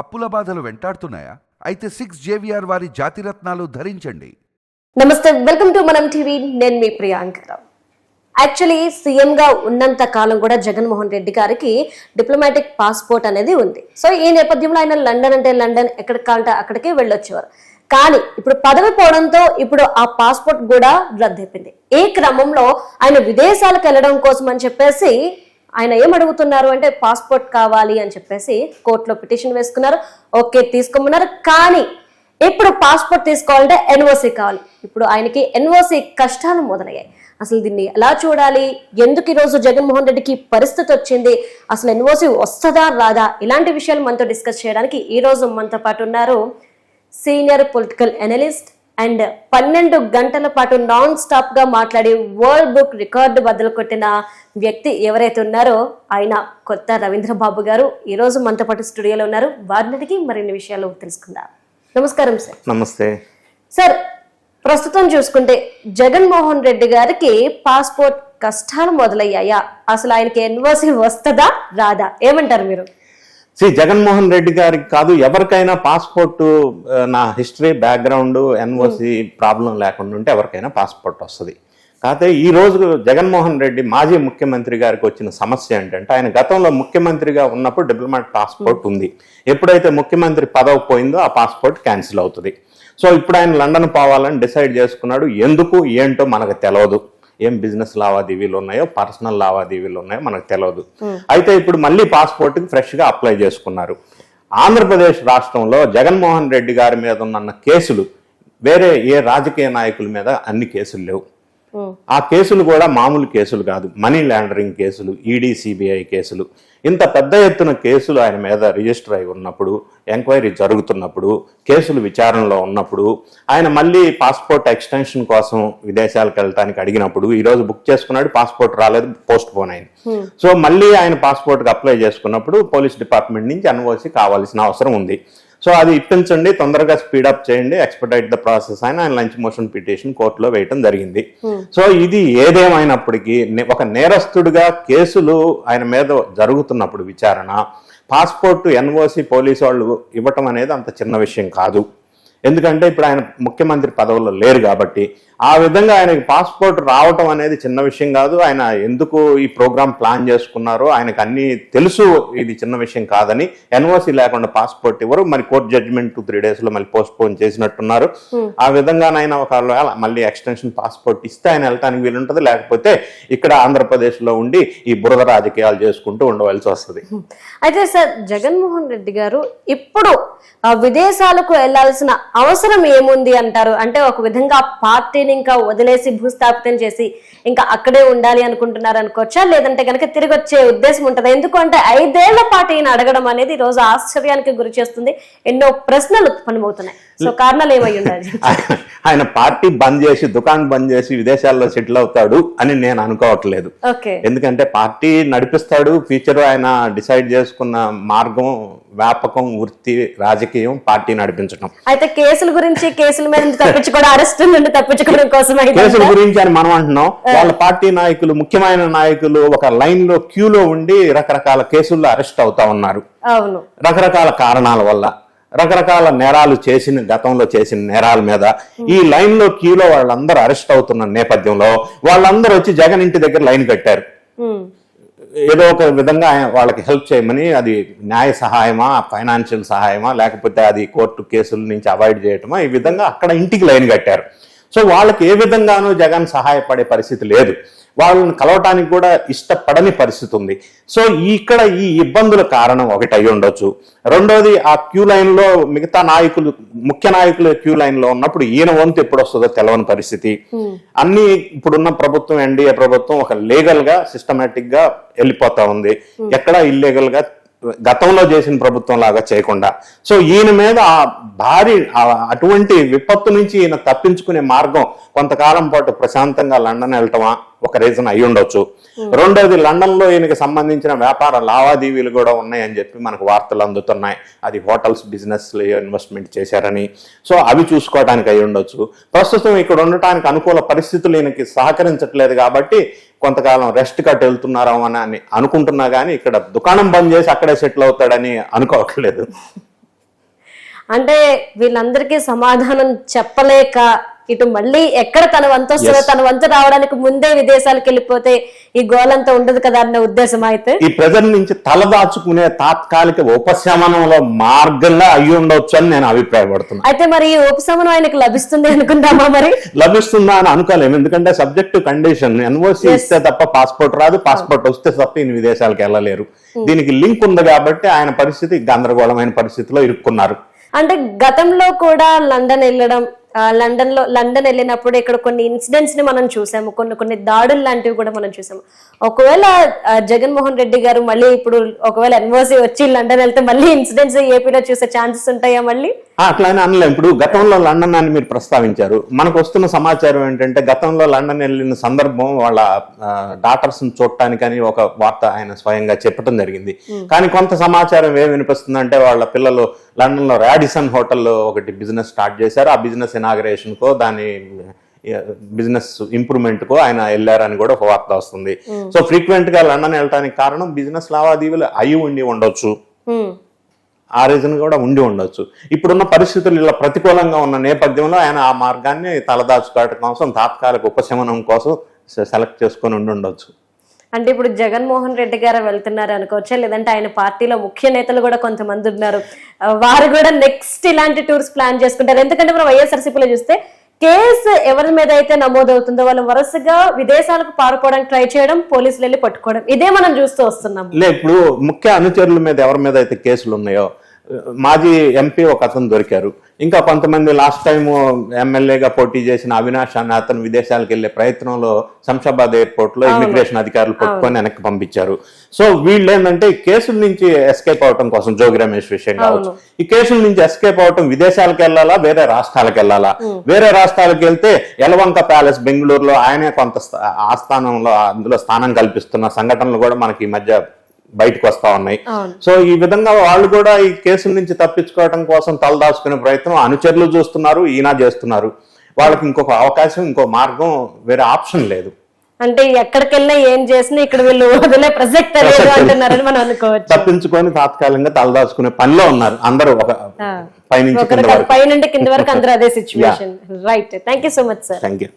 అప్పుల బాధలు వెంటాడుతున్నాయా? అయితే సిక్స్ జేవిఆర్ వారి జాతిరత్నాలు ధరించండి. నమస్తే వెల్కమ్ టు మనం టీవీ. నేను మీ ప్రియాంక యాక్చువల్లీ సీఎంగా ఉన్నంత కాలం కూడా జగన్మోహన్ రెడ్డి గారికి డిప్లొమాటిక్ పాస్పోర్ట్ అనేది ఉంది. సో ఈ నేపథ్యంలో ఆయన లండన్ అంటే లండన్ ఎక్కడికి కావాలంటే అక్కడికి వెళ్ళొచ్చేవారు. కానీ ఇప్పుడు పదవి పోవడంతో ఇప్పుడు ఆ పాస్పోర్ట్ కూడా రద్దయిపోయింది. ఈ క్రమంలో ఆయన విదేశాలకు వెళ్ళడం కోసం అని చెప్పేసి ఆయన ఏం అడుగుతున్నారు అంటే పాస్పోర్ట్ కావాలి అని చెప్పేసి కోర్టులో పిటిషన్ వేసుకున్నారు. ఓకే తీసుకోమన్నారు కానీ ఇప్పుడు పాస్పోర్ట్ తీసుకోవాలంటే ఎన్ఓసి కావాలి. ఇప్పుడు ఆయనకి ఎన్ఓసి కష్టాలు మొదలయ్యాయి. అసలు దీన్ని ఎలా చూడాలి? ఎందుకు ఈరోజు జగన్మోహన్ రెడ్డికి పరిస్థితి వచ్చింది? అసలు ఎన్ఓసి వస్తుందా రాదా? ఇలాంటి విషయాలు మనతో డిస్కస్ చేయడానికి ఈ రోజు మనతో పాటు ఉన్నారు సీనియర్ పొలిటికల్ అనలిస్ట్ అండ్ పన్నెండు గంటల పాటు నాన్ స్టాప్గా మాట్లాడి వరల్డ్ బుక్ రికార్డు బద్దలు కొట్టిన వ్యక్తి ఎవరైతే ఉన్నారో ఆయన కొత్త రవీంద్ర బాబు గారు ఈ రోజు మనతో పాటు స్టూడియోలో ఉన్నారు. వారిని అడిగి మరిన్ని విషయాలు తెలుసుకుందాం. నమస్కారం సార్. నమస్తే. సార్ ప్రస్తుతం చూసుకుంటే జగన్మోహన్ రెడ్డి గారికి పాస్పోర్ట్ కష్టాలు మొదలయ్యాయా? అసలు ఆయనకి ఎన్ఓసి వస్తుందా రాదా? ఏమంటారు మీరు? శ్రీ జగన్మోహన్ రెడ్డి గారికి కాదు ఎవరికైనా పాస్పోర్ట్ నా హిస్టరీ బ్యాక్గ్రౌండ్ ఎన్ఓసి ప్రాబ్లం లేకుండా ఉంటే ఎవరికైనా పాస్పోర్ట్ వస్తుంది. కాకపోతే ఈ రోజు జగన్మోహన్ రెడ్డి మాజీ ముఖ్యమంత్రి గారికి వచ్చిన సమస్య ఏంటంటే ఆయన గతంలో ముఖ్యమంత్రిగా ఉన్నప్పుడు డిప్లొమాట్ పాస్పోర్ట్ ఉంది. ఎప్పుడైతే ముఖ్యమంత్రి పదవి పోయిందో ఆ పాస్పోర్ట్ క్యాన్సిల్ అవుతుంది. సో ఇప్పుడు ఆయన లండన్ పోవాలని డిసైడ్ చేసుకున్నాడు. ఎందుకు ఏంటో మనకు తెలియదు ఏం బిజినెస్ లావాదేవీలు ఉన్నాయో పర్సనల్ లావాదేవీలు ఉన్నాయో మనకు తెలియదు అయితే ఇప్పుడు మళ్ళీ పాస్పోర్ట్ ఫ్రెష్గా అప్లై చేసుకున్నారు. ఆంధ్రప్రదేశ్ రాష్ట్రంలో జగన్మోహన్ రెడ్డి గారి మీద ఉన్న కేసులు వేరే ఏ రాజకీయ నాయకుల మీద అన్ని కేసులు లేవు. ఆ కేసులు కూడా మామూలు కేసులు కాదు. మనీ లాండరింగ్ కేసులు ఈడీ సిబిఐ కేసులు. ఇంత పెద్ద ఎత్తున కేసులు ఆయన మీద రిజిస్టర్ అయి ఉన్నప్పుడు ఎంక్వైరీ జరుగుతున్నప్పుడు కేసులు విచారణలో ఉన్నప్పుడు ఆయన మళ్ళీ పాస్పోర్ట్ ఎక్స్టెన్షన్ కోసం విదేశాలకు వెళ్ళటానికి అడిగినప్పుడు ఈ రోజు బుక్ చేసుకున్నాడు పాస్పోర్ట్ రాలేదు పోస్ట్ పోన్ అయింది. సో మళ్ళీ ఆయన పాస్పోర్ట్కి అప్లై చేసుకున్నప్పుడు పోలీస్ డిపార్ట్మెంట్ నుంచి ఎన్ఓసి కావాల్సిన అవసరం ఉంది. సో అది ఇప్పించండి తొందరగా స్పీడప్ చేయండి ఎక్స్పర్టైట్ ద ప్రాసెస్ అని ఆయన లంచ్ మోషన్ పిటిషన్ కోర్టులో వేయటం జరిగింది. సో ఇది ఏదేమైనప్పటికీ ఒక నేరస్తుడిగా కేసులు ఆయన మీద జరుగుతున్నప్పుడు విచారణ పాస్పోర్ట్ ఎన్ఓసి పోలీసు వాళ్ళు ఇవ్వటం అనేది అంత చిన్న విషయం కాదు. ఎందుకంటే ఇప్పుడు ఆయన ముఖ్యమంత్రి పదవుల్లో లేరు కాబట్టి ఆ విధంగా ఆయనకి పాస్పోర్ట్ రావటం అనేది చిన్న విషయం కాదు. ఆయన ఎందుకు ఈ ప్రోగ్రామ్ ప్లాన్ చేసుకున్నారో ఆయనకు అన్ని తెలుసు. ఇది చిన్న విషయం కాదని ఎన్ఓసి లేకుండా పాస్పోర్ట్ ఇవ్వరు. మరి కోర్ట్ జడ్జిమెంట్ టూ త్రీ డేస్లో మళ్ళీ పోస్ట్ పోన్ చేసినట్టున్నారు ఆ విధంగానైనా ఒకవేళ మళ్ళీ ఎక్స్టెన్షన్ పాస్పోర్ట్ ఇస్తే ఆయన వెళ్ళటానికి వీలుంటది. లేకపోతే ఇక్కడ ఆంధ్రప్రదేశ్లో ఉండి ఈ బురద రాజకీయాలు చేసుకుంటూ ఉండవలసి వస్తుంది. అయితే సార్ జగన్మోహన్ రెడ్డి గారు ఇప్పుడు ఆ, విదేశాలకు వెళ్ళాల్సిన అవసరం ఏముంది అంటారు? అంటే ఒక విధంగా పార్టీని ఇంకా వదిలేసి భూస్థాపితం చేసి ఇంకా అక్కడే ఉండాలి అనుకుంటున్నారు అనుకోవచ్చా? లేదంటే కనుక తిరిగి వచ్చే ఉద్దేశం ఉంటుందా? ఎందుకంటే ఐదేళ్ళ పాటు ఈయన అడగడం అనేది రోజు ఆశ్చర్యానికి గురి చేస్తుంది. ఎన్నో ప్రశ్నలు ఉత్పన్నమవుతున్నాయి. సో కారణాలు ఏమై ఉండాలి? ఆయన- ఆయన పార్టీ బంద్ చేసి దుకాణం బంద్ చేసి విదేశాల్లో సెటిల్ అవుతాడు అని నేను అనుకోవట్లేదు. ఓకే. ఎందుకంటే పార్టీ నడిపిస్తాడు ఫ్యూచర్ ఆయన డిసైడ్ చేసుకున్న మార్గం వ్యాపకం వృత్తి రాజకీయం పార్టీ నడిపించడం అయితే కేసుల గురించి కేసుల మీద తప్పించుకోవడం అరెస్ట్ నుండి తప్పించుకోవడం కోసం కేసుల గురించి అని మనం అంటున్నాం. వాళ్ళ పార్టీ నాయకులు ముఖ్యమైన నాయకులు ఒక లైన్లో క్యూలో ఉండి రకరకాల కేసుల్లో అరెస్ట్ అవుతా ఉన్నారు. అవును. రకరకాల కారణాల వల్ల రకరకాల నేరాలు చేసిన గతంలో చేసిన నేరాల మీద ఈ లైన్లో క్యూలో వాళ్ళందరూ అరెస్ట్ అవుతున్న నేపథ్యంలో వాళ్ళందరూ వచ్చి జగన్ ఇంటి దగ్గర లైన్ కట్టారు. ఏదో ఒక విధంగా ఆయన వాళ్ళకి హెల్ప్ చేయమని అది న్యాయ సహాయమా ఫైనాన్షియల్ సహాయమా లేకపోతే అది కోర్టు కేసుల నుంచి అవాయిడ్ చేయటమా ఈ విధంగా అక్కడ ఇంటికి లైన్ కట్టారు. సో వాళ్ళకి ఏ విధంగానూ జగన్ సహాయపడే పరిస్థితి లేదు. వాళ్ళని కలవటానికి కూడా ఇష్టపడని పరిస్థితి ఉంది. సో ఇక్కడ ఈ ఇబ్బందుల కారణం ఒకటి అయి ఉండొచ్చు. రెండోది ఆ క్యూ లైన్లో మిగతా నాయకులు ముఖ్య నాయకులు క్యూ లైన్లో ఉన్నప్పుడు ఈయన వంతు ఎప్పుడు వస్తుందో తెలవని పరిస్థితి. అన్ని ఇప్పుడున్న ప్రభుత్వం ఎన్డీఏ ప్రభుత్వం ఒక లీగల్గా సిస్టమేటిక్గా వెళ్ళిపోతా ఉంది. ఎక్కడ ఇల్లీగల్గా గతంలో చేసిన ప్రభుత్వం లాగా చేయకుండా. సో ఈయన మీద ఆ భారీ అటువంటి విపత్తు నుంచి ఈయన తప్పించుకునే మార్గం కొంతకాలం పాటు ప్రశాంతంగా లండన్ వెళ్ళటమా ఒక రీజన్ అయి ఉండొచ్చు. రెండోది లండన్లో ఈయనకి సంబంధించిన వ్యాపార లావాదేవీలు కూడా ఉన్నాయని చెప్పి మనకు వార్తలు అందుతున్నాయి. అది హోటల్స్ బిజినెస్ ఇన్వెస్ట్మెంట్ చేశారని. సో అవి చూసుకోవడానికి అయి ఉండొచ్చు. ప్రస్తుతం ఇక్కడ ఉండటానికి అనుకూల పరిస్థితులు ఈయనకి సహకరించట్లేదు కాబట్టి కొంతకాలం రెస్ట్ కట్ వెళ్తున్నారా అని అని అనుకుంటున్నా కానీ ఇక్కడ దుకాణం బంద్ చేసి అక్కడే సెటిల్ అవుతాడని అనుకోవట్లేదు. అంటే వీళ్ళందరికీ సమాధానం చెప్పలేక ఇటు మళ్ళీ ఎక్కడ తన వంతు వస్తుందో తన వంతు రావడానికి ముందే విదేశాలకు వెళ్ళిపోతే ఈ గోలంతా ఉండదు కదా అన్న ఉద్దేశం అయితే? ఈ ప్రజల నుంచి తలదాచుకునే తాత్కాలిక ఉపశమనంలో మార్గంగా అయ్యి ఉండొచ్చు అని నేను అభిప్రాయపడుతున్నా. అయితే మరి ఈ ఉపశమనం ఆయనకు లభిస్తుంది అనుకుందామా మరి? లభిస్తుందా అని అనుకోలేము. ఎందుకంటే సబ్జెక్ట్ కండిషన్ ఎన్ఓసి ఇస్తే తప్ప పాస్పోర్ట్ రాదు. పాస్పోర్ట్ వస్తే తప్ప ఈయన విదేశాలకు వెళ్ళలేరు. దీనికి లింక్ ఉంది కాబట్టి ఆయన పరిస్థితి గందరగోళమైన పరిస్థితిలో ఇరుక్కున్నారు. అంటే గతంలో కూడా లండన్ వెళ్ళడం లండన్లో లండన్ వెళ్ళినప్పుడు ఇక్కడ కొన్ని ఇన్సిడెంట్స్ని మనం చూసాము. కొన్ని కొన్ని దాడులు లాంటివి కూడా మనం చూసాము. ఒకవేళ జగన్మోహన్ రెడ్డి గారు మళ్ళీ ఇప్పుడు ఒకవేళ ఎన్ఓసి వచ్చి లండన్ వెళ్తే మళ్ళీ ఇన్సిడెంట్స్ ఏపీలో చూసే ఛాన్సెస్ ఉంటాయా మళ్ళీ? అట్లానే అనలేం. ఇప్పుడు గతంలో లండన్ అని మీరు ప్రస్తావించారు. మనకు వస్తున్న సమాచారం ఏంటంటే గతంలో లండన్ వెళ్ళిన సందర్భం వాళ్ళ డాటర్స్ చూడటానికని ఒక వార్త ఆయన స్వయంగా చెప్పడం జరిగింది. కానీ కొంత సమాచారం ఏం వినిపిస్తుందంటే వాళ్ళ పిల్లలు లండన్లో రాడిసన్ హోటల్లో ఒకటి బిజినెస్ స్టార్ట్ చేశారు. ఆ బిజినెస్ ఇనాగరేషన్ కో దాని బిజినెస్ ఇంప్రూవ్మెంట్ కో ఆయన వెళ్ళారని కూడా ఒక వార్త వస్తుంది. సో ఫ్రీక్వెంట్గా లండన్ వెళ్ళడానికి కారణం బిజినెస్ లావాదేవీలు అయి ఉండి ఉండొచ్చు. ఆ రీజన్ కూడా ఉండి ఉండొచ్చు. ఇప్పుడున్న పరిస్థితులు ఇలా ప్రతికూలంగా ఉన్న నేపథ్యంలో ఆయన ఆ మార్గాన్ని తలదాచుకోవడం కోసం తాత్కాలిక ఉపశమనం కోసం సెలెక్ట్ చేసుకొని ఉండి ఉండొచ్చు. అంటే ఇప్పుడు జగన్మోహన్ రెడ్డి గారు వెళ్తున్నారు అనుకోవచ్చా? లేదంటే ఆయన పార్టీలో ముఖ్య నేతలు కూడా కొంతమంది ఉన్నారు. వారు కూడా నెక్స్ట్ ఇలాంటి టూర్స్ ప్లాన్ చేసుకుంటారు. ఎందుకంటే మనం వైఎస్ఆర్సీపీలో చూస్తే కేసు ఎవరి మీద అయితే నమోదవుతుందో వాళ్ళు వరుసగా విదేశాలకు పారిపోవడానికి ట్రై చేయడం పోలీసులు వెళ్ళి పట్టుకోవడం ఇదే మనం చూస్తూ వస్తున్నాం లే ఇప్పుడు ముఖ్య అనుచరుల మీద ఎవరి మీద అయితే కేసులు ఉన్నాయో మాజీ ఎంపీ ఒక అతను దొరికారు. ఇంకా కొంతమంది లాస్ట్ టైం ఎమ్మెల్యేగా పోటీ చేసిన అవినాష్ అనే అతను విదేశాలకు వెళ్ళే ప్రయత్నంలో శంషాబాద్ ఎయిర్పోర్ట్లో ఇమిగ్రేషన్ అధికారులు పట్టుకొని వెనక్కి పంపించారు. సో వీళ్ళు ఏంటంటే ఈ కేసుల నుంచి ఎస్కేప్ అవటం కోసం జోగి రమేష్ విషయం కావచ్చు. ఈ కేసుల నుంచి ఎస్కేప్ అవటం విదేశాలకు వెళ్ళాలా వేరే రాష్ట్రాలకు వెళ్ళాలా? వేరే రాష్ట్రాలకు వెళ్తే యలవంక ప్యాలెస్ బెంగళూరులో ఆయనే కొంత స్థా- ఆస్థానంలో అందులో స్థానం కల్పిస్తున్న సంఘటనలు కూడా మనకి ఈ మధ్య బయటకు వస్తా ఉన్నాయి. సో ఈ విధంగా వాళ్ళు కూడా ఈ కేసుల నుంచి తప్పించుకోవడం కోసం తలదాచుకునే ప్రయత్నం అనుచరులు చూస్తున్నారు ఈయన చేస్తున్నారు. వాళ్ళకి ఇంకొక అవకాశం ఇంకో మార్గం వేరే ఆప్షన్ లేదు. అంటే ఎక్కడికి వెళ్ళినా ఏం చేసినా ఇక్కడ వీళ్ళు వదిలే ప్రసక్తే లేదు అంటున్నారని మనం అనుకోవచ్చు. తప్పించుకొని తాత్కాలికంగా తలదాచుకునే పనిలో ఉన్నారు. అందరూ ఒక పైనుంచి కింద ఒకరి వరకు. పై నుండి కింద వరకు అందరూ అదే situation right thank you so much sir thank you